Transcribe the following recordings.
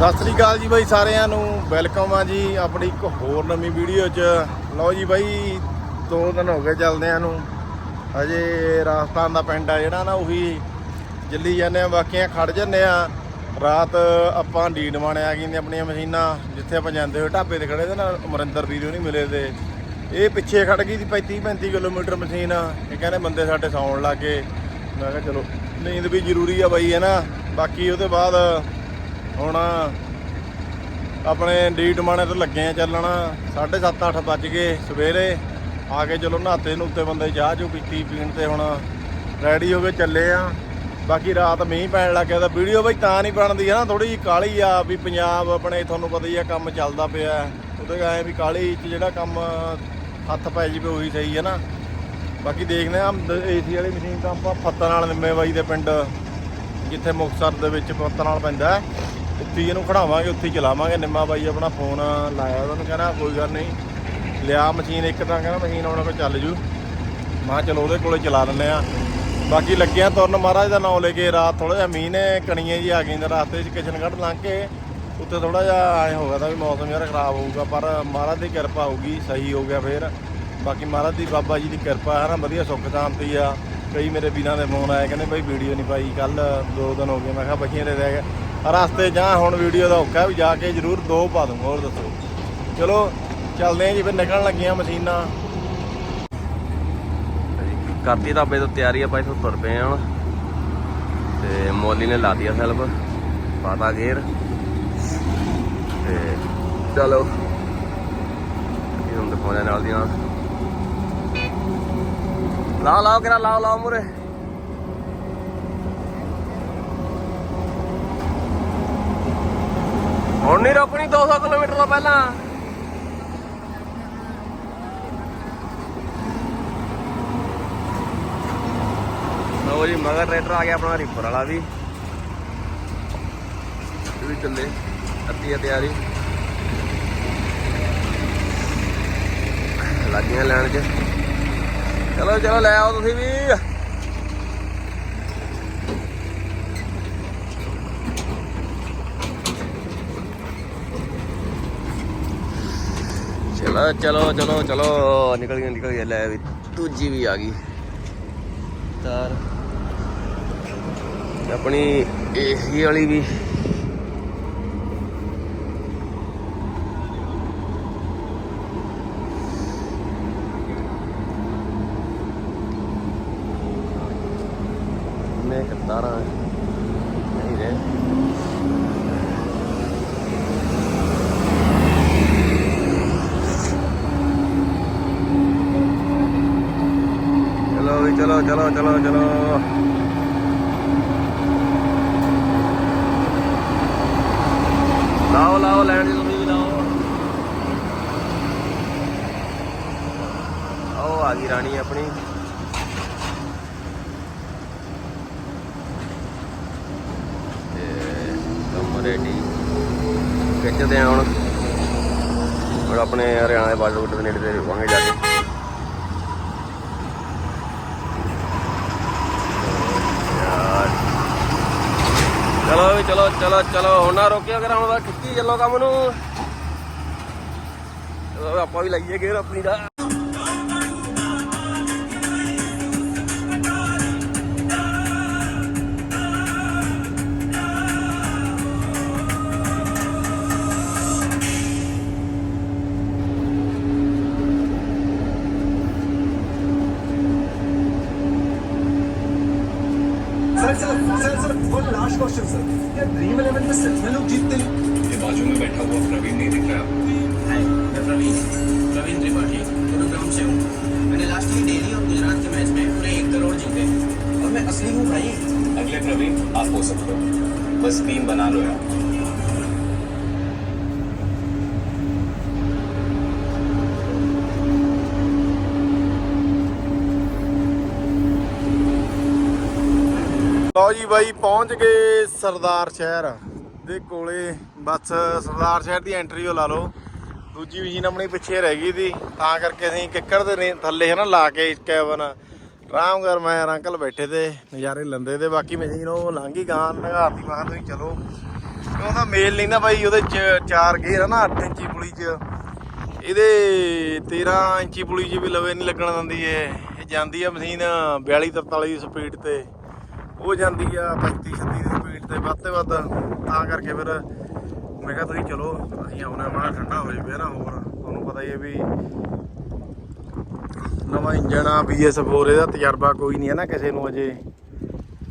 ਸਤਿ ਸ੍ਰੀ ਅਕਾਲ ਜੀ ਬਾਈ ਸਾਰਿਆਂ ਨੂੰ, ਵੈਲਕਮ ਆ ਜੀ ਆਪਣੀ ਇੱਕ ਹੋਰ ਨਵੀਂ ਵੀਡੀਓ 'ਚ। ਲਓ ਜੀ ਬਾਈ, ਦੋ ਦਿਨ ਹੋ ਗਏ ਚੱਲਦਿਆਂ ਨੂੰ। ਅਜੇ ਰਾਜਸਥਾਨ ਦਾ ਪਿੰਡ ਆ ਜਿਹੜਾ ਨਾ, ਉਹੀ ਜੱਲੀ ਜਾਂਦੇ ਆ ਬਾਕੀਆਂ ਖੜ ਜੰਨੇ ਆ। ਰਾਤ ਆਪਾਂ ਡੀਡਵਾਣ ਆ ਗਈਆਂ ਆਪਣੀਆਂ ਮਸ਼ੀਨਾਂ, ਜਿੱਥੇ ਆਪਾਂ ਜਾਂਦੇ ਹੋਏ ਢਾਬੇ ਤੇ ਖੜੇ ਤੇ ਨਾਲ ਅਮਰਿੰਦਰ ਵੀਰ ਨਹੀਂ ਮਿਲੇ ਤੇ। ਇਹ ਪਿੱਛੇ ਖੜ ਗਈ ਸੀ 35 35 ਕਿਲੋਮੀਟਰ ਮਸ਼ੀਨ। ਇਹ ਕਹਿੰਦੇ ਬੰਦੇ ਸਾਡੇ ਸੌਣ ਲੱਗੇ ਮੈਂ ਕਿਹਾ ਚਲੋ, ਨੀਂਦ ਵੀ ਜ਼ਰੂਰੀ ਆ ਬਾਈ, ਹੈ ਨਾ। ਬਾਕੀ ਉਹਦੇ ਬਾਅਦ ਹੁਣ ਆਪਣੇ ਡੀ ਟਮਾਣੇ ਤੋਂ ਲੱਗੇ ਆ ਚੱਲਣ। 7:30 8 ਵੱਜ ਗਏ ਸਵੇਰੇ। ਆ ਕੇ ਚਲੋ ਨਹਾਤੇ ਨੂਤੇ ਬੰਦੇ ਚਾਹ ਚੂ ਪੀਤੀ, ਪੀਣ ਤੇ ਹੁਣ ਰੈਡੀ ਹੋ ਕੇ ਚੱਲੇ ਆ। ਬਾਕੀ ਰਾਤ ਮੀਂਹ ਪੈਣ ਲੱਗ ਗਿਆ ਤਾਂ ਵੀਡੀਓ ਬਈ ਤਾਂ ਨਹੀਂ ਬਣਦੀ ਹੈ ਨਾ ਥੋੜੀ ਜਿਹੀ ਕਾਲੀ ਆ ਵੀ ਪੰਜਾਬ ਆਪਣੇ ਤੁਹਾਨੂੰ ਪਤਾ ਹੀ ਆ ਕੰਮ ਚੱਲਦਾ ਪਿਆ। ਉਹਦੇ ਐ ਵੀ ਕਾਲੀ ਚ ਜਿਹੜਾ ਕੰਮ ਹੱਥ ਪੈ ਜੀ ਉਹੀ ਸਹੀ ਹੈ ਨਾ। ਬਾਕੀ ਦੇਖਦੇ ਆ ਏਸੀ ਵਾਲੀ ਮਸ਼ੀਨ ਤਾਂ ਆਪਾਂ ਫੱਤਨ ਨਾਲ ਨਿੰਮੇ ਬਾਈ ਦੇ ਪਿੰਡ, ਜਿੱਥੇ ਮੁਕਤਸਰ ਦੇ ਵਿੱਚ ਫੱਤਨ ਨਾਲ ਪੈਂਦਾ। ਉੱਥੇ ਹੀ ਇਹਨੂੰ ਖੜਾਵਾਂਗੇ, ਉੱਥੇ ਚਲਾਵਾਂਗੇ। ਨਿੰਮਾ ਬਾਈ ਆਪਣਾ ਫੋਨ ਲਾਇਆ, ਉਹਨੂੰ ਕਹਿੰਦਾ ਕੋਈ ਗੱਲ ਨਹੀਂ। ਲਿਆ ਮਸ਼ੀਨ ਇੱਕ ਤਾਂ ਕਹਿੰਦਾ, ਮਸ਼ੀਨ ਉਹਨਾਂ ਕੋਲ ਚੱਲ ਜੂ। ਮੈਂ ਕਿਹਾ, ਚਲੋ, ਉਹਦੇ ਕੋਲੇ ਚਲਾ ਲੈਂਦੇ ਆ ਬਾਕੀ ਲੱਗਿਆ ਤੁਰਨ ਮਹਾਰਾਜ ਦਾ ਨਾਮ ਲੈ ਕੇ ਰਾਤ ਥੋੜਾ ਜਿਹਾ ਮੀਂਹ ਨੇ, ਕਣੀਆਂ ਜੀ ਆ ਗਈਆਂ ਰਸਤੇ 'ਚ ਕਿਸ਼ਨਗੜ੍ਹ ਲੰਘ ਕੇ। ਉੱਤੇ ਥੋੜਾ ਜਿਹਾ ਐ ਹੋ ਗਿਆ ਤਾਂ ਵੀ ਮੌਸਮ ਯਾਰ ਖਰਾਬ ਹੋਊਗਾ, ਪਰ ਮਹਾਰਾਜ ਦੀ ਕਿਰਪਾ ਹੋਊਗੀ, ਸਹੀ ਹੋ ਗਿਆ ਫੇਰ। ਬਾਕੀ ਮਹਾਰਾਜ ਦੀ ਬਾਬਾ ਜੀ ਦੀ ਕਿਰਪਾ ਹੈ ਨਾ, ਵਧੀਆ ਸੁੱਖ ਸ਼ਾਂਤੀ ਆ। ਕਈ ਮੇਰੇ ਵੀਰਾਂ ਦੇ ਫੋਨ ਆਏ, ਕਹਿੰਦੇ, ਬਈ, ਵੀਡੀਓ ਨਹੀਂ ਪਾਈ ਕੱਲ ਦੋ ਦਿਨ ਹੋ ਗਏ। ਮੈਂ ਕਿਹਾ ਬਖੀਆਂ ਦੇ ਰਹਿ ਗਏ। ਰਸਤੇ ਜਾਂ ਹੁਣ ਵੀਡੀਓ ਦਾ ਔਖਾ ਵੀ ਜਾ ਕੇ ਜ਼ਰੂਰ ਦੋ ਪਾ ਦੂੰਗਾ, ਹੋਰ ਦੱਸੋ। ਚਲੋ, ਚੱਲਦੇ ਆਂ ਜੀ, ਫਿਰ ਨਿਕਲਣ ਲੱਗੀਆਂ ਮਸ਼ੀਨਾਂ। ਕਰਤੀ ਢਾਬੇ ਤੋਂ ਤਿਆਰੀ, ਆਪਾਂ ਇੱਥੋਂ ਤੁਰ ਪਏ ਹੁਣ। ਤੇ ਮੋਲੀ ਨੇ ਲਾ ਦਿਆ ਸੈਲਫ ਪਾਤਾ ਗੇਰ ਤੇ ਚਲੋ, ਇਹ ਹੁਣ ਦਿਖਾਉਣੇ ਨਾਲ ਦੀਆਂ। ਲਾਓ ਲਾਓ ਕਿਰਾ ਲਾਓ ਲਾਓ ਮੁਰੇ ਹੁਣ ਨਹੀਂ ਰੋਕਣੀ 200 ਕਿਲੋਮੀਟਰ ਤੋਂ ਪਹਿਲਾਂ। ਲਓ ਜੀ, ਮਗਰ ਟਰੈਕਟਰ ਆ ਗਿਆ ਆਪਣਾ ਰੀਪਰ ਵਾਲਾ ਵੀ। ਇਹ ਵੀ ਚੱਲੇ ਅੱਤੀ ਆ ਤਿਆਰੀ। ਲੱਗੀਆਂ ਲੈਣ ਚ। ਚਲੋ ਚਲੋ, ਲੈ ਆਓ ਤੁਸੀਂ ਵੀ। ਚਲੋ ਚਲੋ ਚਲੋ ਚਲੋ, ਨਿਕਲ ਗਏ ਨਿਕਲ ਗਏ ਲੈ ਵੀ, ਦੂਜੀ ਵੀ ਆ ਗਈ। ਤਾਰ। ਤੇ ਆਪਣੀ ਏਸੀ ਵਾਲੀ ਵੀ ਨੇ ਕਤਾਰਾਂ ਨਹੀਂ ਰੇ ਚਲੋ ਚਲੋ ਚਲੋ ਚਲੋ। ਲਾਓ ਲਾਓ, ਲੈਣ ਦੀ ਤੁਸੀਂ ਵੀ ਲਾਓ। ਆਓ, ਆ ਗਈ ਰਾਣੀ ਆਪਣੀ। ਰੈਡੀ ਖਿੱਚਦੇ ਆ ਹੁਣ। ਹੁਣ ਆਪਣੇ ਹਰਿਆਣਾ ਦੇ ਬਾਰਡਰ ਦੇ ਨੇੜੇ ਤੇ ਰੁਕਾਂਗੇ ਜਾ ਕੇ। ਚਲੋ ਵੀ ਚਲੋ ਚਲੋ ਚਲੋ, ਹੁਣ ਨਾ ਰੋਕਿਓ ਕਰ ਹੁਣ ਬਸ ਖਿੱਚੀ ਚੱਲੋ ਕੰਮ ਨੂੰ। ਚਲੋ, ਆਪਾਂ ਵੀ ਲਈਏ ਗੇਰ ਆਪਣੀ ਦਾ। हो बस टीम बना लो यार ਲਓ ਜੀ ਬਾਈ ਪਹੁੰਚ ਗਏ ਸਰਦਾਰ ਸ਼ਹਿਰ ਦੇ ਕੋਲੇ ਬਸ ਸਰਦਾਰ ਸ਼ਹਿਰ ਦੀ ਐਂਟਰੀ ਉਹ ਲਾ ਲਓ ਦੂਜੀ ਮਸ਼ੀਨ ਆਪਣੀ ਪਿੱਛੇ ਰਹਿ ਗਈ ਸੀ ਤਾਂ ਕਰਕੇ ਅਸੀਂ ਕਿੱਕਰ ਦੇ ਨੇ- ਥੱਲੇ ਹੈ ਨਾ ਲਾ ਕੇ ਕੈਬਨ ਆਰਾਮ ਕਰ, ਮੈਂ ਅੰਕਲ ਬੈਠੇ ਤੇ, ਨਜ਼ਾਰੇ ਲੈਂਦੇ ਤੇ, ਬਾਕੀ ਮਸ਼ੀਨ ਉਹ ਲੰਘੀ ਗਾਂ, ਨਗਾਤੀ ਮਾਂ ਤੁਸੀਂ ਚਲੋ। ਉਹਦਾ ਮੇਲ ਨਹੀਂ ਨਾ ਬਾਈ ਉਹਦੇ ਚ ਚਾਰ ਗੇਅਰ ਆ ਨਾ 8 ਇੰਚੀ ਪੁਲੀ ਚ। ਇਹਦੇ 13 ਇੰਚੀ ਪੁਲੀ ਚ ਵੀ ਲਵੇ ਨਹੀਂ ਲੱਗਣ ਦਿੰਦੀ ਇਹ। ਇਹ ਜਾਂਦੀ ਆ ਮਸ਼ੀਨ 42 43 ਸਪੀਡ ਤੇ। ਉਹ ਜਾਂਦੀ ਆ 35 36 ਦੀ ਸਪੀਡ ਤੇ, ਵੱਧ ਤੇ ਵੱਧ। ਤਾਂ ਕਰਕੇ ਫਿਰ ਮੈਂ ਕਿਹਾ ਤੁਸੀਂ ਚਲੋ, ਅਸੀਂ ਆਉਣਾ ਮਾੜਾ ਠੰਡਾ ਹੋ ਜਾਵੇ ਨਾ ਹੋਰ। ਤੁਹਾਨੂੰ ਪਤਾ ਹੀ ਹੈ ਵੀ ਨਵਾਂ ਇੰਜਣ ਆ BS4 ਇਹਦਾ ਤਜਰਬਾ ਕੋਈ ਨਹੀਂ ਹੈ ਨਾ ਕਿਸੇ ਨੂੰ ਅਜੇ।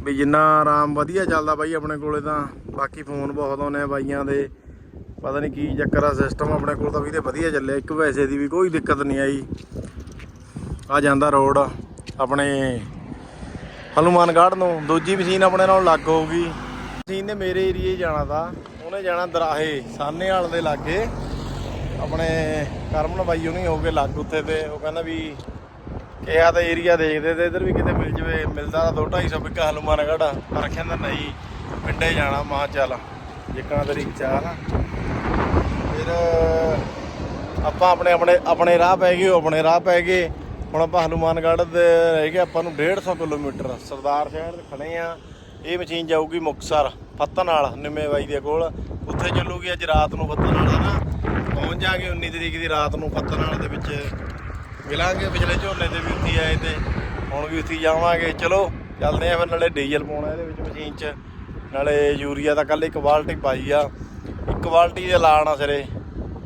ਵੀ ਜਿੰਨਾ ਆਰਾਮ ਵਧੀਆ ਚੱਲਦਾ ਬਾਈ ਆਪਣੇ ਕੋਲੇ ਤਾਂ, ਬਾਕੀ ਫੋਨ ਬਹੁਤ ਆਉਂਦੇ ਆ ਬਾਈਆਂ ਦੇ। ਪਤਾ ਨਹੀਂ ਕੀ ਚੱਕਰ ਆ ਸਿਸਟਮ ਆਪਣੇ ਕੋਲ ਤਾਂ ਵੀ ਵੀਰੇ ਵਧੀਆ ਚੱਲਿਆ, ਇੱਕ ਵੈਸੇ ਦੀ ਵੀ ਕੋਈ ਦਿੱਕਤ ਨਹੀਂ ਆਈ। ਆ ਜਾਂਦਾ ਰੋਡ ਆਪਣੇ ਹਨੂਮਾਨਗੜ੍ਹ ਨੂੰ। ਦੂਜੀ ਮਸ਼ੀਨ ਆਪਣੇ ਨਾਲ ਲੱਗ ਹੋਊਗੀ। ਮਸ਼ੀਨ ਨੇ ਮੇਰੇ ਏਰੀਏ ਜਾਣਾ ਤਾਂ, ਉਹਨੇ ਜਾਣਾ ਦਰਾਹੇ, ਸਾਹਨੇਵਾਲ ਦੇ ਲਾਗੇ। ਆਪਣੇ ਕਰਮਨ ਬਾਈ ਉਹ ਨਹੀਂ ਹੋ ਕੇ ਲੱਗ ਉੱਥੇ ਤੇ ਉਹ ਕਹਿੰਦਾ ਵੀ ਕਿਹਾ ਤਾਂ ਏਰੀਆ ਦੇਖਦੇ ਤੇ ਇਧਰ ਵੀ ਕਿਤੇ ਮਿਲ ਜਵੇ, ਮਿਲਦਾ ਤਾਂ 2-250 ਬਿੱਕਾ ਹਨੂਮਾਨਗੜ੍ਹ ਆ। ਪਰ ਕਹਿੰਦਾ ਨਹੀਂ, ਪਿੰਡੇ ਜਾਣਾ, ਮਾਂ ਚੱਲ ਜਿੱਕਣਾ ਤੇਰੀ ਚਾਹ ਨਾ। ਫਿਰ ਆਪਾਂ ਆਪਣੇ ਆਪਣੇ ਆਪਣੇ ਰਾਹ ਪੈ ਗਏ, ਉਹ ਆਪਣੇ ਰਾਹ ਪੈ ਗਏ। ਹੁਣ ਆਪਾਂ ਹਨੂਮਾਨਗੜ੍ਹ ਦੇ ਰਹਿ ਗਏ, ਆਪਾਂ ਨੂੰ 150 ਕਿਲੋਮੀਟਰ ਸਰਦਾਰ ਸ਼ਹਿਰ ਦੇ ਖੜੇ ਆ ਇਹ ਮਸ਼ੀਨ ਜਾਊਗੀ ਮੁਕਸਰ ਫੱਤਨ ਨਾਲ ਨਿੰਮੇ ਬਾਈ ਦੇ ਕੋਲ। ਉੱਥੇ ਚੱਲੂਗੀ ਅੱਜ ਰਾਤ ਨੂੰ ਫੱਤਨ ਨਾਲ ਹੈ ਨਾ। ਪਹੁੰਚਾਂਗੇ ਜਾਗੇ 19 ਤਰੀਕ ਦੀ ਰਾਤ ਨੂੰ ਫੱਤਨ ਦੇ ਵਿੱਚ ਮਿਲਾਂਗੇ। ਪਿਛਲੇ ਝੋਨੇ ਤੇ ਵੀ ਉੱਥੇ ਆਏ ਤੇ ਹੁਣ ਵੀ ਉੱਥੇ ਜਾਵਾਂਗੇ। ਚਲੋ, ਚੱਲਦੇ ਆ ਫਿਰ, ਨਾਲੇ ਡੀਜ਼ਲ ਪਾਉਣਾ ਇਹਦੇ ਵਿੱਚ ਮਸ਼ੀਨ 'ਚ। ਨਾਲੇ ਯੂਰੀਆ ਤਾਂ ਕੱਲ ਇੱਕ ਬਾਲਟੀ ਪਾਈ ਆ। ਇੱਕ ਬਾਲਟੀ ਦੇ ਲਾਣਾ ਸਿਰੇ।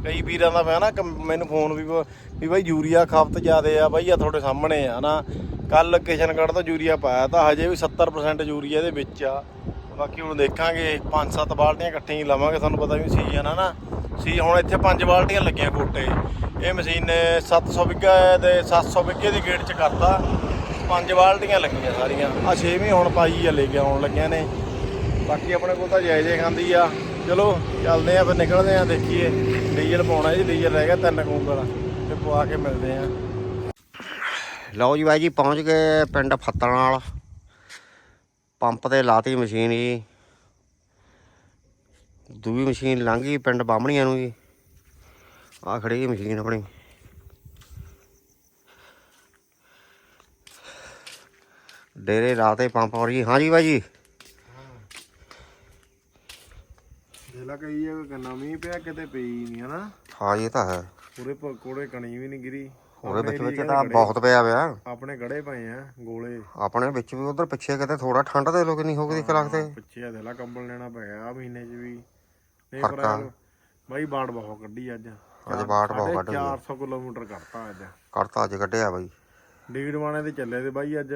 ਕਈ ਵੀਰਾਂ ਦਾ ਪਿਆ ਨਾ ਕਿ ਮੈਨੂੰ ਫੋਨ ਵੀ ਬ- ਵੀ ਬਾਈ ਯੂਰੀਆ ਖਪਤ ਜ਼ਿਆਦੇ ਆ। ਬਾਈ ਆ ਤੁਹਾਡੇ ਸਾਹਮਣੇ ਆ ਨਾ। ਕੱਲ ਕਿਸ਼ਨਗੜ੍ਹ ਤੋਂ ਯੂਰੀਆ ਪਾਇਆ ਤਾਂ ਹਜੇ ਵੀ 70% ਯੂਰੀਆ ਇਹਦੇ ਵਿੱਚ ਆ। ਬਾਕੀ ਹੁਣ ਦੇਖਾਂਗੇ, ਪੰਜ ਸੱਤ ਬਾਲਟੀਆਂ ਇਕੱਠੀਆਂ ਹੀ ਲਵਾਂਗੇ। ਤੁਹਾਨੂੰ ਪਤਾ ਵੀ ਸੀਜ਼ਨ ਆ ਨਾ। ਸੀ, ਹੁਣ ਇੱਥੇ ਪੰਜ ਬਾਲਟੀਆਂ ਲੱਗੀਆਂ ਕੋਟੇ ਇਹ ਮਸ਼ੀਨ ਨੇ 700 ਵਿੱਗਾ ਦੇ 700 ਵਿੱਗੇ ਦੀ ਗੇਟ 'ਚ ਕਰਤਾ। ਪੰਜ ਬਾਲਟੀਆਂ ਲੱਗੀਆਂ ਸਾਰੀਆਂ। ਆ ਛੇਵੀਂ ਹੁਣ ਪਾਈ ਆ, ਲੈ ਕੇ ਆਉਣ ਲੱਗਿਆ ਨੇ। ਬਾਕੀ ਆਪਣੇ ਕੋਲ ਤਾਂ ਜਾਇਜ਼ੇ ਖਾਂਦੀ ਆ। ਚਲੋ, ਚੱਲਦੇ ਆ, ਫਿਰ ਨਿਕਲਦੇ ਆ, ਦੇਖੀਏ। ਡੀਜ਼ਲ ਪਾਉਣਾ ਜੀ, ਡੀਜ਼ਲ ਰਹਿ ਗਿਆ ਤਿੰਨ ਕੁੰਗਲ। ਤੇ ਪਵਾ ਕੇ ਮਿਲਦੇ ਆ। ਲਓ ਜੀ ਬਾਈ ਜੀ, ਪਹੁੰਚ ਗਏ ਪਿੰਡ ਫੱਤਣ ਨਾਲ ਪੰਪ ਤੇ ਲਾਤੀ ਮਸ਼ੀਨ ਜੀ। ਦੂਜੀ ਮਸ਼ੀਨ ਲੰਘ ਗਈ ਪਿੰਡ ਬਾਹਮਣੀਆਂ ਨੂੰ ਜੀ। ਆ ਖੜੀ ਜੀ ਮਸ਼ੀਨ ਆਪਣੀ। ਡੇਰੇ ਲਾਤੇ ਪੰਪ ਪਰ ਜੀ ਹਾਂ। ਜੀ ਬਾਈ ਜੀ। ਦੇਲਾ ਕਹੀ ਆ ਕਿ ਨਵੀਂ ਪਿਆ ਕਿਤੇ ਪਈ ਨਹੀਂ ਹਨਾ ਹਾਂ ਜੀ ਇਹ ਤਾਂ ਹੈ। ਪੂਰੇ ਕੋੜੇ ਕਣੀ ਵੀ ਨਹੀਂ ਗਿਰੀ। ਉਹਦੇ ਵਿੱਚ ਵਿੱਚ ਤਾਂ ਬਹੁਤ ਪਿਆ ਪਿਆ ਆਪਣੇ ਗੜੇ ਪਏ ਆ ਗੋਲੇ। ਆਪਣੇ ਵਿੱਚ ਵੀ ਉਧਰ ਪਿੱਛੇ ਕਿਤੇ ਥੋੜਾ ਠੰਡ ਦੇ ਲੋ ਕਿੰਨੀ ਹੋ ਗਈ ਕਲਾਕ ਤੇ। ਪਿੱਛੇ ਦੇਲਾ ਕੰਬਲ ਲੈਣਾ ਪਿਆ ਆ ਮਹੀਨੇ 'ਚ ਵੀ। ਨਹੀਂ ਫ਼ਰਕ ਆ। ਬਾਈ ਬਾੜ ਬਹੁਤ ਕੱਢੀ ਅੱਜ। ਅੱਜ ਬਾੜ ਬਹੁਤ ਕੱਢ ਗਈ। 400 ਕਿਲੋਮੀਟਰ ਕੱਢਤਾ ਅੱਜ। ਕਰਤਾ ਅੱਜ ਕੱਢਿਆ ਬਾਈ। ਡੀੜ ਵਾਣੇ ਤੇ ਚੱਲੇ ਤੇ ਬਾਈ ਅੱਜ।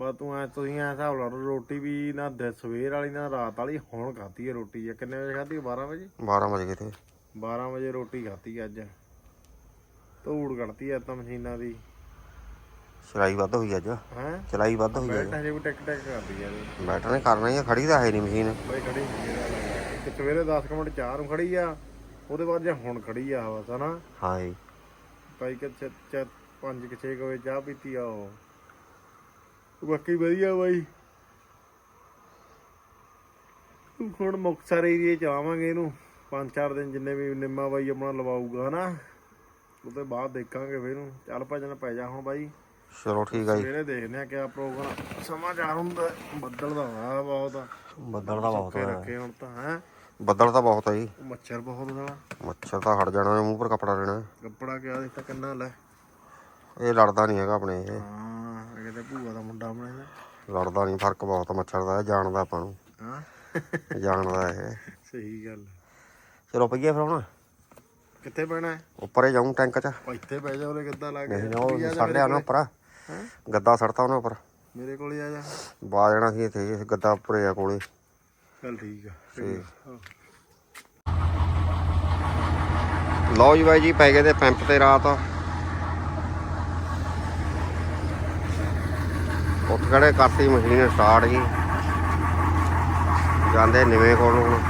ਬਸ ਤੂੰ ਐ ਤੁਸੀਂ ਐ ਹਿਸਾਬ ਲਾ ਰੋਟੀ ਵੀ ਨਾ ਦ- ਸਵੇਰ ਵਾਲੀ ਨਾ ਰਾਤ ਵਾਲੀ ਹੁਣ ਖਾਧੀ ਹੈ ਰੋਟੀ ਆ ਕਿੰਨੇ ਵਜੇ ਖਾਧੀ 12 ਵਜੇ? 12 ਵਜੇ ਕਿਤੇ। 12 ਵਜੇ ਰੋਟੀ ਖਾਧੀ ਅੱਜ। ਧੂੜ ਕੱਢਤੀ ਐ ਤਾਂ ਮਸ਼ੀਨਾਂ ਦੀ। ਚਲਾਈ ਵੱਧ ਹੋਈ ਅੱਜ। ਹੈ? ਚਲਾਈ ਵੱਧ ਹੋਈ ਅੱਜ। ਬੈਠ ਹਜੇ ਵੀ ਟਿਕ ਟਿਕ ਕਰਦੀ ਐ ਇਹ। ਬੈਟਰ ਨੇ ਕਰਨਾ ਹੀ ਆ ਖੜੀ ਤਾਂ ਹੈ ਨਹੀਂ ਮਸ਼ੀਨ। ਬਾਈ ਖੜੀ ਸੀ ਇੱਕ ਸਵੇਰੇ 10 ਕੁ ਮਿੰਟ ਚਾਰ ਨੂੰ ਖੜੀ ਆ ਉਹਦੇ ਬਾਅਦ ਜੇ ਹੁਣ ਖੜੀ ਆ ਬਸ ਹਨਾ? ਹਾਂ ਜੀ। ਭਾਈ ਕਿ ਚ ਚ 5 ਕਿ 6 ਵਜੇ ਚਾਹ ਪੀਤੀ ਆ ਉਹ। ਬਾਕੀ ਵਧੀਆ ਬਾਈ। ਹੁਣ ਮੁਕਤਸਰ ਏਰੀਏ ਚ ਆਵਾਂਗੇ ਇਹਨੂੰ। ਪੰਜ ਚਾਰ ਦਿਨ ਜਿੰਨੇ ਵੀ ਨਿੰਮਾ ਬਾਈ ਆਪਣਾ ਲਵਾਊਗਾ ਹਨਾ? ਉਹਦੇ ਬਾਅਦ ਦੇਖਾਂਗੇ ਫਿਰ ਇਹਨੂੰ। ਚੱਲ ਭਜਨ ਪੈ ਜਾ ਹੁਣ ਬਾਈ। ਚਲੋ ਠੀਕ ਆ ਜੀ। ਸਵੇਰੇ ਦੇਖਦੇ ਆ ਕਿਆ ਪ੍ਰੋਗਰਾਮ ਸਮਾਚਾਰ ਹੁੰਦਾ ਬੱਦਲ ਦਾ ਹੋਇਆ ਬਹੁਤ ਆ। ਬੱਦਲ ਤਾਂ ਬਹੁਤ ਹੈ ਰੱਖੇ ਹੁਣ ਤਾਂ ਹੈ? ਬੱਦਲ ਤਾਂ ਬਹੁਤ ਹੈ ਜੀ। ਮੱਛਰ ਬਹੁਤ ਸਾਲਾ ਮੱਛਰ ਤਾਂ ਹਟ ਜਾਣਾ ਮੂੰਹ ਪਰ ਕੱਪੜਾ ਲੈਣਾ। ਕੱਪੜਾ ਕਿਆ ਦਿੱਤਾ ਕੰਨਾ ਲੈ ਇਹ ਲੜਦਾ ਨਹੀਂ ਹੈਗਾ ਆਪਣੇ ਇਹ। ਹਾਂ ਇਹ ਕਹਿੰਦੇ ਭੂਆ ਦਾ ਮੁੰਡਾ ਆਪਣੇ ਦਾ। ਲੜਦਾ ਨਹੀਂ ਫ਼ਰਕ ਬਹੁਤ ਆ ਮੱਛਰ ਦਾ ਇਹ ਜਾਣਦਾ ਆਪਾਂ ਨੂੰ। ਹਾਂ? ਜਾਣਦਾ ਇਹ। ਸਹੀ ਗੱਲ ਚਲੋ ਪਈਏ ਫਿਰ ਹੁਣ। ਕਿੱਥੇ ਪੈਣਾ? ਹੈ ਉੱਪਰ ਹੀ ਜਾਊਂ ਟੈਂਕ 'ਚ। ਉਹ ਇੱਥੇ ਬਹਿ ਜਾ ਉਹਨੇ ਕਿੱਦਾਂ ਲੱਗ ਨਹੀਂ ਉਹ ਲਿਆ ਨਾ ਉੱਪਰ। ਹੈਂ? ਗੱਦਾ ਸੜਤਾ ਉਹਨੇ ਉੱਪਰ। ਮੇਰੇ ਕੋਲ ਆ ਜਾ। ਬਾ ਜਾਣਾ ਸੀ ਇੱਥੇ ਇਸ ਗੱਦਾ ਉੱਪਰੇ ਆ ਕੋਲੇ। ਚੱਲ ਠੀਕ ਆ ਠੀਕ। ਲਓ ਜੀ ਬਾਈ ਜੀ ਪੈ ਗਏ ਤੇ ਪੰਪ ਤੇ ਰਾਤ। ਉੱਠ ਖੜੇ ਕਰਤੀ ਮਸ਼ੀਨ ਸਟਾਰਟ ਜੀ। ਜਾਂਦੇ ਨਿਵੇਂ ਕੋਲ ਨੂੰ। ਹੁਣ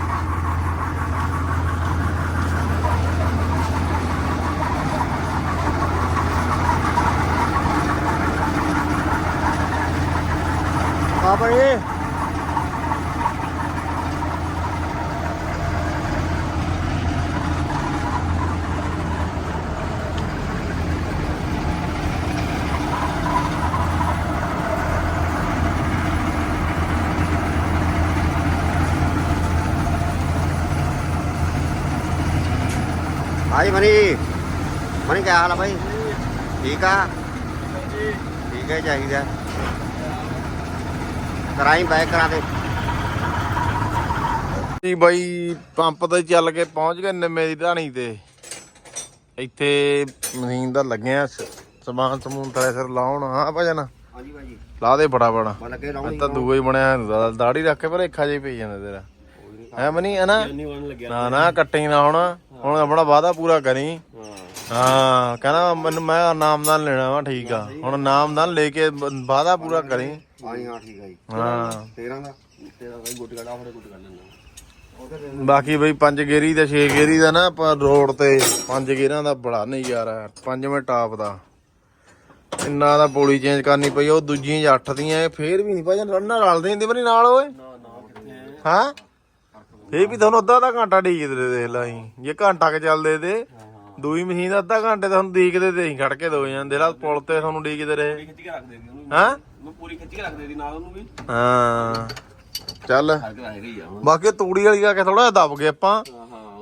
vậy đi Đấy là Mani kaya cá Ika. cái gì ika. ਠੀਕ ਹੈ ਚਾਹੀਦਾ ਕਰਾਈ ਬੈਕ ਕਰਾ ਦੇ ਜੀ ਬਾਈ ਪੰਪ ਤੇ ਚੱਲ ਕੇ ਪਹੁੰਚ ਗਏ ਨਿੰਮੇ ਦੀ ਢਾਣੀ ਤੇ। ਇੱਥੇ ਮਸ਼ੀਨ ਦਾ ਲੱਗਿਆ ਸਮਾਨ ਸਮੂਨ ਥ੍ਰੈਸ਼ਰ ਲਾਉਣ ਹਾਂ ਭਜਨ? ਹਾਂਜੀ ਭਾਜੀ। ਲਾ ਦੇ ਬੜਾ ਬੜਾ ਮੈਂ ਤਾਂ ਦੂਆ ਹੀ ਬਣਿਆ ਹੁੰਦਾ, ਦਾੜੀ ਰੱਖ ਕੇ ਪਰ ਇੱਖਾ ਜਿਹਾ ਪਈ ਜਾਂਦਾ ਤੇਰਾ। ਹੈ ਮਨੀ ਹੈ ਨਾ? ਨਾ ਨਾ ਕੱਟੀ ਨਾ ਹੁਣ। ਹੁਣ ਆਪਣਾ ਵਾਅਦਾ ਪੂਰਾ ਕਰੀ। ਹਾਂ। ਕਹਿੰਦਾ ਮੈਂ ਨਾਮਦਾਨ ਲੈਣਾ ਵਾ ਠੀਕ ਆ। ਹੁਣ ਨਾਮਦਾਨ ਲੈ ਕੇ ਵਾਅਦਾ ਪੂਰਾ ਕਰੀ। ਹਾਂ ਠੀਕ ਆ ਜੀ। ਹਾਂ। 13 ਦਾ? 13 ਦਾ ਗੁੱਟ ਗੜਾ ਫਿਰ ਗੁੱਟ ਕਰ ਲੈਂਦਾ ਬਾਕੀ ਬਈ ਪੰਜ ਗੇਰੀ ਦਾ ਛੇ ਗੇਰੀ ਦਾ ਨਾ ਆਪਾਂ ਰੋਡ ਤੇ ਪੰਜ ਗੇਰਾਂ ਦਾ ਬੜਾ ਨਜ਼ਾਰਾ ਪੰਜਵੇਂ ਟਾਪ ਦਾ। ਇੰਨਾ ਦਾ ਪੋਲੀ ਚੇਂਜ ਕਰਨੀ ਪਈ ਉਹ ਦੂਜੀਆਂ ਚ ਅੱਠ ਦੀਆਂ ਇਹ ਫੇਰ ਵੀ ਨਹੀਂ ਭਾਜਨ ਰੰਨਾ ਰਲਦੇ ਹੁੰਦੇ ਬਣੀ ਨਾਲ ਓਏ। ਹਾਂ? ਇਹ ਵੀ ਤੁਹਾਨੂੰ ਅੱਧਾ ਅੱਧਾ ਘੰਟਾ ਡੀਕਦੇ ਦੇਖ ਲਾ ਅਸੀਂ ਜੇ ਘੰਟਾ ਕੇ ਚੱਲਦੇ ਤੇ। ਦੂਈ ਮਸ਼ੀਨ ਦਾ ਅੱਧਾ ਘੰਟੇ ਤੁਹਾਨੂੰ ਡੀਕਦੇ ਤੇ ਅਸੀਂ ਖੜ ਕੇ ਦੋ ਜਾਂਦੇ ਲਾ ਪੁਲ ਤੇ ਤੁਹਾਨੂੰ ਡੀਕਦੇ ਰਹੇ। ਖਿੱਚ ਕੇ ਰੱਖ ਦੇ ਉਹਨੂੰ ਹਾਂ? ਉਹਨੂੰ ਪੂਰੀ ਖਿੱਚ ਕੇ ਰੱਖ ਦੇ ਨਾਲ ਉਹਨੂੰ ਵੀ। ਹਾਂ। ਚੱਲ। ਬਾਕੀ ਤੂੜੀ ਵਾਲੀ ਕਰਕੇ ਥੋੜਾ ਦਬ ਗਏ ਆਪਾਂ।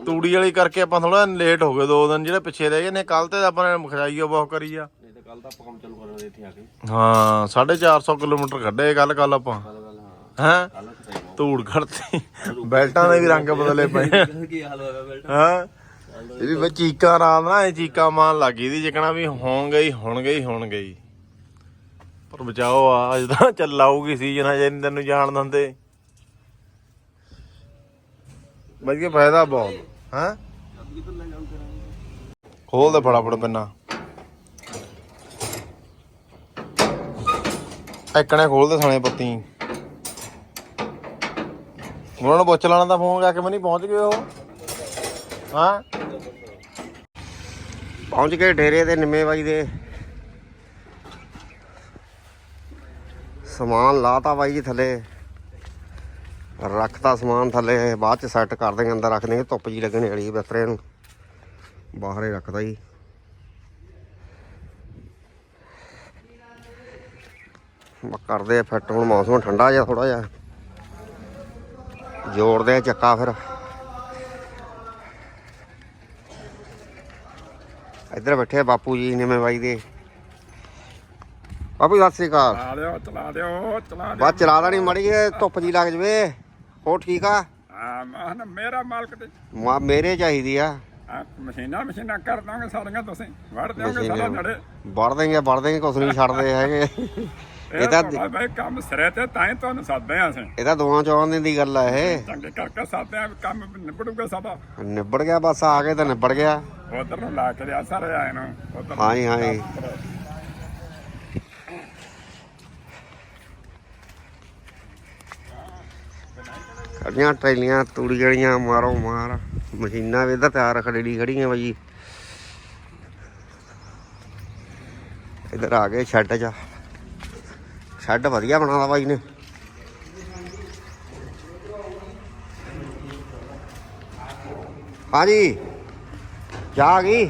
ਤੂੜੀ ਵਾਲੀ ਕਰਕੇ ਆਪਾਂ ਥੋੜਾ ਲੇਟ ਹੋ ਗਏ ਦੋ ਦਿਨ ਜਿਹੜੇ ਪਿੱਛੇ ਰਹਿ ਗਏ ਨੇ ਕੱਲ ਤੇ ਆਪਾਂ ਨੇ ਖਜਾਈਓ ਬਹੁਤ ਕਰੀ ਆ। ਨਹੀਂ ਤਾਂ ਕੱਲ ਤਾਂ ਆਪਾਂ ਕੰਮ ਚਾਲੂ ਕਰਨਾ ਦੇ ਇੱਥੇ ਆ ਕੇ। ਹਾਂ 450 ਕਿਲੋਮੀਟਰ ਕੱਢੇ ਕੱਲ ਕੱਲ ਆਪਾਂ। ਹਾਂ। ਧੂੜ ਖੜਤੀ ਬੈਲਟਾਂ ਦੇ ਵੀ ਰੰਗ ਬਦਲੇ ਪਏ। ਹਾਂ? ਇਹ ਵਿੱਚ ਚੀਕਾਂ ਨਾਲ ਨਾ ਇਹ ਚੀਕਾਂ ਮਾਰਨ ਲੱਗੀ ਦੀ ਜਿਕਣਾ ਵੀ ਹੋਣ ਗਈ, ਹੁਣ ਗਈ ਹੁਣ ਗਈ। ਪਰ ਬਚਾਓ ਆ, ਅੱਜ ਤਾਂ ਚੱਲਾਊਗੀ ਸੀਜ਼ਨ ਹਜੇ ਨਹੀਂ ਤੈਨੂੰ ਜਾਣ ਦਿੰਦੇ। ਵਧੀਆ ਫਾਇਦਾ ਬਹੁਤ, ਹਾਂ? ਖੋਲ ਦੇ ਫਟਾਫਟ ਪਿੰਨਾ ਐਕਣੇ ਖੋਲ ਦੇ ਸਾਲੇ ਪੱਤੀ। ਉਹਨਾਂ ਨੂੰ ਪੁੱਛ ਲੈਣਾ ਤਾਂ ਫੋਨ ਕਰਕੇ ਮੈਂ ਨਹੀਂ ਪਹੁੰਚ ਗਏ ਉਹ। ਹਾਂ? ਪਹੁੰਚ ਗਏ ਡੇਰੇ ਦੇ ਨਿੰਮੇ ਬਾਈ ਦੇ। ਸਮਾਨ ਲਾਤਾ ਬਾਈ ਜੀ ਥੱਲੇ। ਰੱਖਤਾ ਸਮਾਨ ਥੱਲੇ, ਬਾਅਦ ਚ ਸੈੱਟ ਕਰ ਦੇਂਗੇ ਅੰਦਰ ਰੱਖ ਦੇਂਗੇ ਧੁੱਪ ਜੀ ਲੱਗਣ ਵਾਲੀ ਬਿਸਤਰੇ ਨੂੰ। ਬਾਹਰ ਰੱਖਦਾ ਜੀ। ਕਰਦੇ ਆ ਫਿੱਟ ਹੁਣ ਮੌਸਮ ਠੰਡਾ ਜਿਹਾ ਥੋੜਾ ਜਿਹਾ। ਜੋੜਦੇ ਆ ਚੱਕਾ ਫਿਰ। ਇੱਧਰ ਬੈਠੇ ਆ ਬਾਪੂ ਜੀ ਨਿੰਮੇ ਬਾਈ ਦੇ। ਬਾਪੂ ਸਤਿ ਸ੍ਰੀ ਅਕਾਲ। ਚਲਾ ਦਿਓ ਚਲਾ ਦਿਓ ਚਲਾ ਦਿਓ ਬਾਅਦ ਚਲਾ ਦੇਣੀ ਮੜੀ ਜੇ ਧੁੱਪ ਜੀ ਲੱਗ ਜਵੇ। ਹੋ ਠੀਕ ਆ? ਮੇਰਾ ਮਾਲਕ ਤੇ। ਮਾ- ਮੇਰੇ ਚਾਹੀਦੀ ਆ। ਆ ਮਸ਼ੀਨਾਂ ਮਸ਼ੀਨਾਂ ਕਰ ਦੋਗੇ ਸਾਰੀਆਂ ਤੁਸੀਂ। ਵੜ ਦਿਓਗੇ ਸਾਰਾ ਨੜੇ। ਵੜ ਦੇਂਗੇ ਵੜ ਦੇਂਗੇ ਕੁਛ ਨਹੀਂ ਛੱਡਦੇ ਹੈਗੇ। ਇਹ ਤਾਂ ਕੰਮ ਸਿਰੇ ਤੇ ਤਾਂ ਹੀ ਤੁਹਾਨੂੰ ਸਾਦੇ ਆ ਅਸੀਂ। ਇਹ ਤਾਂ ਦੋਵਾਂ ਚੌਂ ਦਿਨ ਦੀ ਗੱਲ ਆ ਇਹ। ਚੰਗੇ ਕਰਕੇ ਸਾਦੇ ਆ ਕੰਮ ਨਿਬੜੂਗਾ ਸਾਡਾ ਨਿਬੜ ਗਿਆ ਬਸ ਆ ਕੇ ਤਾਂ ਨਿਬੜ ਗਿਆ। ਉਧਰ ਨੂੰ ਲਾ ਕੇ ਲਿਆ ਸਾਰੇ ਆਏ ਨੂੰ। ਉਧਰ ਹਾਂ ਜੀ, ਹਾਂ ਜੀ। ਖੜੀਆਂ ਟਰੈਲੀਆਂ ਤੂੜੀ ਜਿਹੜੀਆਂ ਮਾਰੋ ਮਾਰ। ਮਸ਼ੀਨਾਂ ਵੀ ਇੱਧਰ ਤਿਆਰ ਖੜੇੜੀ ਖੜੀਆਂ ਬਾਈ ਇੱਧਰ ਆ ਗਏ ਸ਼ੈੱਡ 'ਚ। ਸ਼ੈੱਡ ਵਧੀਆ ਬਣਾਦਾ ਬਾਈ ਨੇ। ਹਾਂਜੀ। ਜਾ ਆ ਗਈ?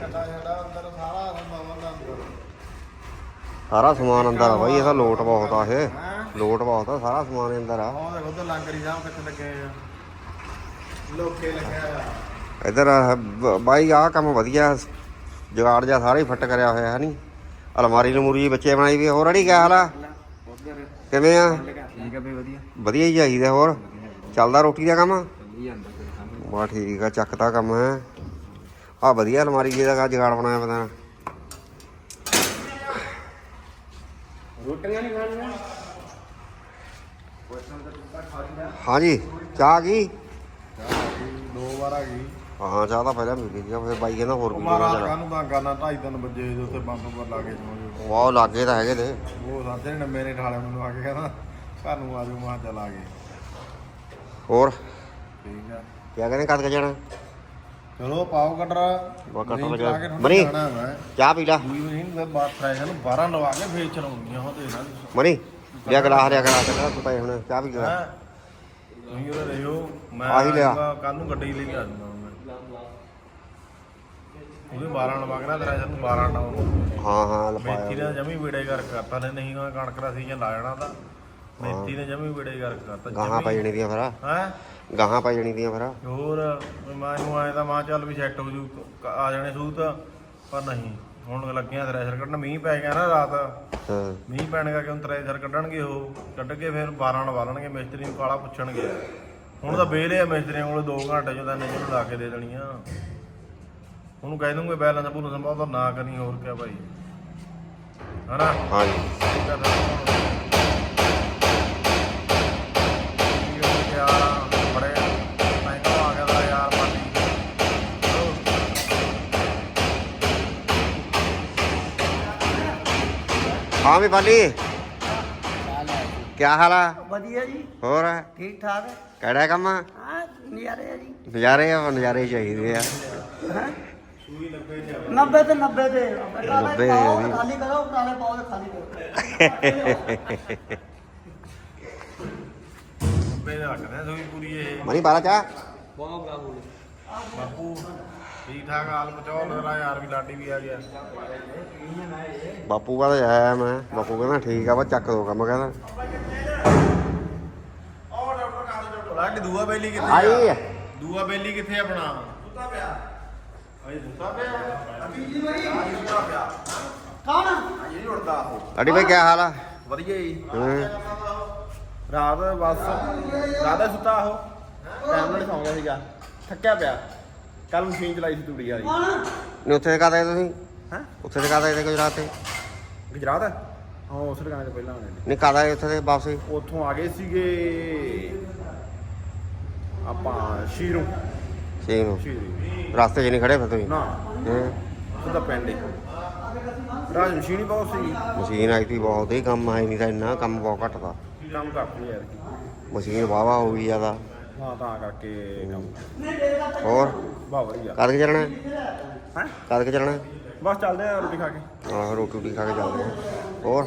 ਸਾਰਾ ਸਮਾਨ ਅੰਦਰ ਆ ਬਾਈ ਇਹਦਾ ਲੋਟ ਬਹੁਤ ਆ ਇਹ। ਲੋਟ ਬਹੁਤ ਆ ਸਾਰਾ ਸਮਾਨ ਅੰਦਰ ਆ। ਉਹ ਦੇਖੋ ਤੇ ਲੰਗਰੀ ਸਾਹਿਬ ਕਿੱਥੇ ਲੱਗੇ ਆ? ਲੋਕੇ ਲੱਗਿਆ ਆ ਇੱਧਰ ਬਾਈ ਆਹ ਕੰਮ ਵਧੀਆ ਜਗਾੜ ਜਾ ਸਾਰੇ ਫਿੱਟ ਕਰਿਆ ਹੋਇਆ ਹੈ ਨਹੀਂ ਅਲਮਾਰੀ ਲਮੂਰੀ ਬੱਚੇ ਬਣਾਈ ਵੀ ਹੋਰ ਅੜੀ ਕਿਆ ਹਾਲ ਆ? ਕਿਵੇਂ ਆ? ਠੀਕ ਹੈ ਬਈ ਵਧੀਆ। ਵਧੀਆ ਹੀ ਚਾਹੀਦਾ ਹੋਰ? ਚੱਲਦਾ ਰੋਟੀ ਦਾ ਕੰਮ? ਬਾ ਠੀਕ ਆ ਚੱਕਦਾ ਕੰਮ ਹੈ। ਆ ਵਧੀਆ ਅਲਮਾਰੀ ਜਿਹਦਾ ਜਗਾੜ ਬਣਾਇਆ ਪਤਾ ਰੋਟੀਆਂ ਨਹੀਂ ਖਾਣੀਆਂ? ਹਾਂਜੀ ਚਾਹ ਆ ਗਈ ਦੋ ਵਾਰ ਆ ਗਈ। ਹਾਂ ਚਾਹ ਤਾਂ ਪਹਿਲਾਂ ਮਿਲ ਗਈ ਸੀ ਫਿਰ ਬਾਈ ਕਹਿੰਦਾ ਹੋਰ ਵੀ ਮਾਰਾ ਲੈਣਾ ਕਾਨੂੰ ਤਾਂ ਕਰਨਾ 2:30 ਵਜੇ ਦੇ ਉੱਤੇ ਬੰਬ ਲਾ ਕੇ ਜਾਵਾਂਗੇ ਵਾਹ ਲਾਗੇ ਤਾਂ ਹੈਗੇ ਤੇ। ਉਹ ਸਾਥੇ ਨੇ ਮੇਰੇ ਠਾਲੇ ਮੈਨੂੰ ਆ ਕੇ ਕਹਿੰਦਾ ਘਰ ਨੂੰ ਆ ਜਾਓ ਮਾਂ ਚਲਾ ਗਏ। ਹੋਰ? ਠੀਕ ਆ। ਕਿਆ ਕਹਿੰਦੇ ਕਦ ਕ ਜਾਣਾ? ਚਲੋ ਪਾਓ ਕਟਰਾ। ਕਟਰ ਲਗਾ। ਮਨੀ। ਚਾਹ ਪੀ ਲਾ। ਦੇ ਬਾਅਦ ਫਰੈਸ਼ਨ ਨੂੰ 12 ਲਵਾ ਕੇ ਫੇਰ ਚਲਾਉਂਦੀਆਂ ਤੇ ਨਾ ਮਨੀ ਲਿਆ ਗਲਾਸ ਲਿਆ ਗਲਾਸ ਕਿਹੜਾ ਤੂੰ ਪਏ ਹੁਣ ਚਾਹ ਪੀ ਲਾ। ਹਾਂ? ਤੁਸੀਂ ਉਹ ਰਹਿਓ ਮੈਂ ਆਹੀ ਲਿਆ। ਕੱਲ ਨੂੰ ਗੱਡੀ ਲੈ ਕੇ ਆ ਜਾਊਂਗਾ ਮੈਂ। ਉਹਦੇ 12 ਲਵਾ ਕੇ ਨਾ ਤੇਰਾ ਨੂੰ 12 ਡਾਊਨ ਹਾਂ ਹਾਂ ਮੇਥੀ ਲਪਾਇਆ ਨੇ ਜਮੀ ਵੇੜੇ ਕਰ ਕਰਤਾ ਨੇ ਨਹੀਂ ਕਣਕ ਦਾ ਸੀਜ਼ਨ ਲਾ ਜਾਣਾ ਤਾਂ ਮੇਥੀ ਨੇ ਜਮੀ ਵੇੜੇ ਕਰ ਕਰਤਾ ਗਾਹਾਂ ਪੈ ਜਣੀ ਦੀਆਂ ਫਿਰ। ਹੈ? ਗਾਹਾਂ ਪੈ ਜਣੀ ਦੀਆਂ ਫਿਰ। ਹੋਰ ਮੈਂ ਨੂੰ ਆਏ ਆਏ ਤਾਂ ਮਾਂ ਚੱਲ ਵੀ ਸੈੱਟ ਹੋ ਜੂ ਆ ਜਾਣੇ ਸੂਤ ਪਰ ਨਹੀਂ ਹੁਣ ਲੱਗਿਆ ਥ੍ਰੈਸ਼ਰ ਕੱਢਣ ਮੀਂਹ ਪੈ ਗਿਆ ਨਾ ਰਾਤ। ਹਾਂ। ਮੀਂਹ ਪੈਣ ਕਰਕੇ ਹੁਣ ਥ੍ਰੈਸ਼ਰ ਕੱਢਣਗੇ ਉਹ? ਕੱਢ ਕੇ ਫਿਰ 12 ਨਾਲ ਵਾਲਣਗੇ ਮਿਸਤਰੀ ਨੂੰ ਕਾਲਾ ਪੁੱਛਣਗੇ। ਹੁਣ ਤਾਂ ਬੇਲੇ ਆ ਮਿਸਤਰੀਆਂ ਕੋਲ 2 ਘੰਟੇ ਚ ਤਾਂ ਨਿਜਮ ਨੂੰ ਲਾ ਕੇ ਦੇ ਦੇਣੀਆਂ। ਉਹਨੂੰ ਕਹਿ ਦੂੰਗੇ ਬੈਲੈਂਸ ਪੂਰਾ ਸੰਭਾਲ ਤਾਂ ਨਾ ਕਰੀ ਹੋਰ ਕਿਆ ਭਾਈ। ਹਨਾ? ਹਾਂਜੀ। ਹਾਂ ਵੀ ਬਾਲੀ। ਕੀ ਹਾਲ ਆ? ਵਧੀਆ ਜੀ। ਹੋਰ? ਠੀਕ ਠਾਕ? ਕਿਹੜਾ ਕੰਮ? ਆ ਹਾਂ ਨਜ਼ਾਰੇ ਆ ਜੀ। ਨਜ਼ਾਰੇ ਆ ਨਜ਼ਾਰੇ ਚਾਹੀਦੇ ਆ। 90 ਤੇ 90 ਤੇ ਨੱਬੇ ਆ ਜੀ। ਤੇ ਖਾਲੀ ਕਰੋ ਪੁਰਾਣੇ ਪਾਓ ਤੇ ਖਾਲੀ ਕਰੋ। ਬੇ ਰੱਖਦੇ ਸੂਈ ਪੂਰੀ ਇਹ। ਮਨੀ ਬਾਰਾ ਚਾ ਬਾਪੂ। ਠੀਕ ਠਾਕ ਹਾਲ ਮੇਰਾ ਯਾਰ ਵੀ ਲਾਡੀ ਵੀ ਆ ਗਿਆ। ਬਾਪੂ ਕਹਿੰਦਾ ਆਇਆ ਮੈਂ। ਬਾਪੂ ਕਹਿੰਦਾ ਠੀਕ ਆ ਵਾ ਚੱਕ ਦੋ ਕੰਮ ਕਹਿੰਦਾ। ਲਾਡੀ ਦੂਆ ਬੇਲੀ ਕਿੱਥੇ ਆਈ ਆ। ਦੂਆ ਬੇਲੀ ਕਿੱਥੇ ਆ ਆਪਣਾ? ਸੁੱਤਾ ਪਿਆ। ਅਜੇ ਸੁੱਤਾ ਪਿਆ। ਅਬੀਜੀ ਭਾਈ ਸੁੱਤਾ ਪਿਆ। ਕੌਣ ਅਜੇ ਨਹੀਂ ਉੱਠਦਾ ਉਹ। ਲਾਡੀ ਭਾਈ ਕੀ ਹਾਲ ਆ? ਵਧੀਆ ਜੀ। ਹਾਂ। ਰਾਤ ਬਸ। ਰਾਤ ਦਾ ਸੁੱਤਾ ਉਹ। ਟਾਈਮ ਨਾਲ ਸੌਂ ਗਿਆ ਸੀਗਾ। ਥੱਕਿਆ ਪਿਆ। ਕੱਲ ਮਸ਼ੀਨ ਚਲਾਈ ਸੀ ਤੂੜੀ ਵਾਲੀ। ਕੌਣ? ਨੇ ਉੱਥੇ ਕਾਹਦਾ ਤੁਸੀਂ। ਹੈਂ? ਉੱਥੇ ਕਾਹਦਾ ਤੇ ਗੁਜਰਾਤ ਤੇ। ਗੁਜਰਾਤ? ਹਾਂ ਉਸ ਦੁਕਾਨ ਤੋਂ ਪਹਿਲਾਂ ਆਉਣੇ ਨਹੀਂ ਕਾਹਦਾ ਉੱਥੇ ਤੇ ਵਾਪਸੀ? ਉੱਥੋਂ ਆ ਗਏ ਸੀਗੇ ਆਪਾਂ ਸ਼ੀਰੂ। ਸ਼ੀਰੂ। ਰਸਤੇ 'ਚ ਨਹੀਂ ਖੜੇ ਫਿਰ ਤੁਸੀਂ? ਨਾ। ਸਿੱਧਾ ਪਿੰਡ ਹੀ ਰਾਜ ਮਸ਼ੀਨ ਹੀ ਬਹੁਤ ਸੀ। ਮਸ਼ੀਨ ਆਈ ਤੀ ਬਹੁਤ ਹੀ ਕੰਮ ਆਈ ਨਹੀਂ ਤਾਂ ਇੰਨਾ ਕੰਮ ਬਹੁਤ ਘਟਦਾ। ਕੰਮ ਕਰਦੀ ਯਾਰ ਮਸ਼ੀਨ ਵਾਵਾ ਹੋ ਗਈ ਜ਼ਿਆਦਾ। ਹਾਂ ਤਾਂ ਕਰਕੇ ਕੰਮ ਹੋਰ? ਬਹੁਤ ਵਧੀਆ। ਕਦ ਕੇ ਚੱਲਣਾ ਹੈ? ਕਦ ਕੇ ਚੱਲਣਾ ਬਸ ਚੱਲਦੇ ਆ ਰੋਟੀ ਖਾ ਕੇ। ਆਹ ਰੋਟੀ ਰੂਟੀ ਖਾ ਕੇ ਚੱਲਦੇ ਆ। ਹੋਰ?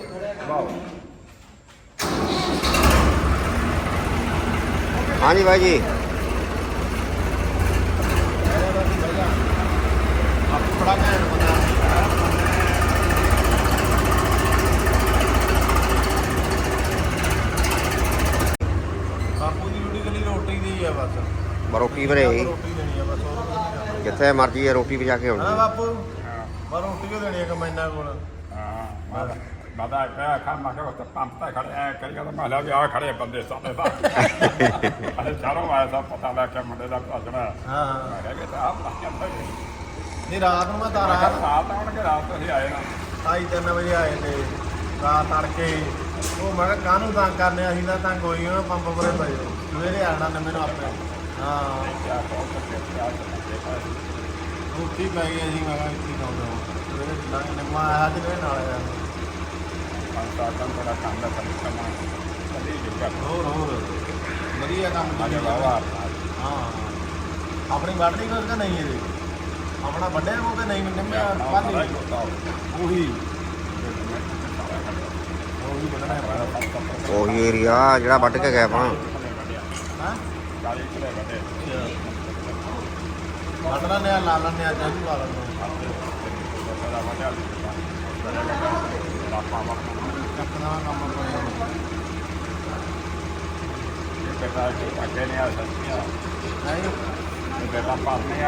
ਹਾਂਜੀ ਬਾਈ ਜੀ ਆਪੂ ਬੜਾ ਘੈਂਟ ਬੰਦਾ ਆਪੂ ਦੀ ਡਿਊਟੀ ਕੱਲੀ ਰੋਟੀ ਦੀ ਆ ਬਸ ਬਾ ਰੋਟੀ ਭਰੇ ਰੋਟੀ ਦੇਣੀ ਆ ਬਸ ਹੋਰ ਕੁਝ ਨਹੀਂ ਕਰਨਾ ਜਿੱਥੇ ਮਰਜ਼ੀ ਹੈ ਰੋਟੀ ਵਜਾ ਕੇ ਹਾਂ ਆਉਣੀ ਬਾਪੂ ਬਸ ਰੋਟੀ ਕਿਉਂ ਦੇਣੀ ਆ ਕਮੈਨਾ ਕੋਲ? ਹਾਂ ਬਾਦਾ ਕਾ ਖਾਮਾ ਕੇ ਉਸ ਪੰਪ ਤੇ ਖੜੇ ਐ ਕਰੀਗਾ ਤਾਂ ਮਹਲਾ ਵੀ ਆ ਖੜੇ ਬੰਦੇ ਸਾਰੇ ਦਾ ਅਰੇ ਚਾਰੋਂ ਆਇਆ ਸਭ ਪਤਾ ਲੱਗ ਕੇ ਮੁੰਡੇ ਦਾ ਭਜਣਾ। ਹਾਂ ਹਾਂ। ਮੈਂ ਕਿਹਾ ਕਿ ਤਾਂ ਆਪ ਲੱਗ ਜਾਂਦਾ ਨਹੀਂ ਰਾਤ ਨੂੰ ਮੈਂ ਤਾਂ ਰਾਤ ਰਾਤ ਆਉਣਗੇ ਰਾਤ ਤੁਸੀਂ ਆਏ ਨਾ ਢਾਈ ਤਿੰਨ ਵਜੇ ਆਏ ਤੇ ਰਾਤ ਤੜਕੇ। ਉਹ ਮੈਂ ਕਿਹਾ ਕਾਹਨੂੰ ਤੰਗ ਕਰਨੇ ਅਸੀਂ ਤਾਂ ਤੰਗ ਹੋਈ ਹੋਣਾ ਪੰਪ ਪਰੇ ਪਏ ਸਵੇਰੇ ਆਣਾ ਨੇ ਮੈਨੂੰ ਆਪੇ। ਹਾਂ ਕਿਆ ਕਹੋ ਕਿ ਕਿਆ ਕਰਦੇ ਰੋਟੀ ਪੈ ਗਈ ਅਸੀਂ ਮੈਂ ਕਿਹਾ ਇੱਥੇ ਖਾਉਂਦੇ ਹਾਂ ਸਵੇਰੇ ਲੰਘ ਨਿੰਮਾ ਆਇਆ ਤੇ ਮੇਰੇ ਨਾਲ ਆਇਆ ਪੰਤਾ ਕੰਮ ਬੜਾ ਕੰਮ ਦਾ ਕੰਮ ਸਮਾਂ ਚੱਲੀ ਜਿਹਾ ਹੋਰ ਹੋਰ ਵਧੀਆ ਕੰਮ ਅਜੇ ਕੀਤਾ ਬਾਵਾ ਹਾਂ ਆਪਣੀ ਵੱਢਣੀ ਕੋਈ ਕਿ ਨਹੀਂ ਇਹਦੇ ਆਪਣਾ ਵੱਡੇ ਕੋ ਕਿ ਨਹੀਂ ਨਿੰਮਿਆ ਪਾਲੀ ਉਹੀ ਉਹੀ ਵੱਢਣਾ ਹੈ ਉਹੀ ਏਰੀਆ ਜਿਹੜਾ ਵੱਢ ਕੇ ਗਏ ਆਪਾਂ ਹਾਂ ਗਾਲੀ ਚਲੇ ਬਦੇ ਵੱਢਣਾ ਨੇ ਲਾ ਲੈਣੇ ਆ ਚਾਹੀ ਲਾ ਲੈਣੇ ਬੜਾ ਵੱਡਾ ਲਾਪਾ ਵਾ ਕੱਟਣਾ ਕੰਮ ਕੋਈ ਇਹ ਬੇਟਾ ਕਿ ਅੱਗੇ ਨਹੀਂ ਆ ਸਕਿਆ ਨਹੀਂ ਇਹ ਬੇਟਾ ਪਾਸ ਨਹੀਂ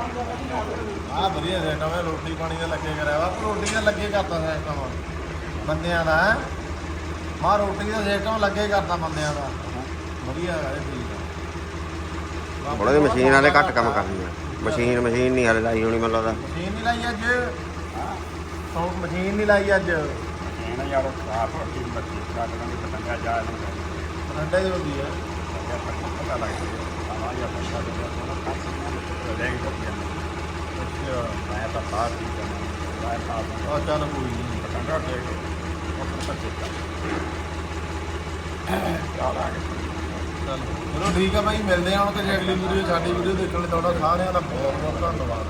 ਆ ਹੈ ਆ ਵਧੀਆ ਸਿਸਟਮ ਹੈ ਰੋਟੀ ਪਾਣੀ ਦਾ ਲੱਗੇ ਕਰਿਆ ਵਾ। ਰੋਟੀ ਦਾ ਲੱਗੇ ਕਰਦਾ ਸਿਸਟਮ ਬੰਦਿਆਂ ਦਾ ਹੈਂ। ਮਾ ਰੋਟੀ ਦਾ ਸਿਸਟਮ ਲੱਗੇ ਕਰਦਾ ਬੰਦਿਆਂ ਦਾ। ਵਧੀਆ ਹੈ ਇਹ ਠੀਕ ਆ। ਬੜਾ ਮਸ਼ੀਨ ਵਾਲੇ ਘੱਟ ਕੰਮ ਕਰਨੀ ਆ। ਮਸ਼ੀਨ ਮਸ਼ੀਨ ਨਹੀਂ ਹਲੇ ਲਾਈ ਹੋਣੀ ਮੈਨੂੰ ਲੱਗਦਾ। ਮਸ਼ੀਨ ਨਹੀਂ ਲਾਈ ਅੱਜ? ਸੌ ਮਸ਼ੀਨ ਨਹੀਂ ਲਾਈ ਅੱਜ? ਇਹਨਾਂ ਯਾਰ ਆਪ ਕੀ ਮੱਛੀ ਕਾਟਣ ਦੀ ਪਤੰਗਾ ਜਾ ਹੁੰਦੀ ਹੈ ਪਤਾ ਲੱਗ ਗਿਆ ਆਵਾ ਜਾਂ ਪਤਾ ਲੱਗਿਆ ਦੇਖ ਕੇ ਅੱਛਾ ਮੈਂ ਤਾਂ ਬਾਤ ਹੀ ਕਰਨਾ ਮੈਂ ਤਾਂ ਆ ਚੱਲ ਕੋਈ ਨਹੀਂ ਪਤੰਗਾ ਦੇਖ ਉਹ ਪਤਾ ਚੱਲਦਾ ਆ ਚਲੋ ਠੀਕ ਆ ਭਾਈ ਮਿਲਦੇ ਹਾਂ ਹੁਣ ਤੇ ਅਗਲੀ ਵੀਡੀਓ ਸਾਡੀ ਵੀਡੀਓ ਦੇਖਣ ਲਈ ਤੁਹਾਡਾ ਸਾਰਿਆਂ ਦਾ ਬਹੁਤ ਬਹੁਤ ਧੰਨਵਾਦ।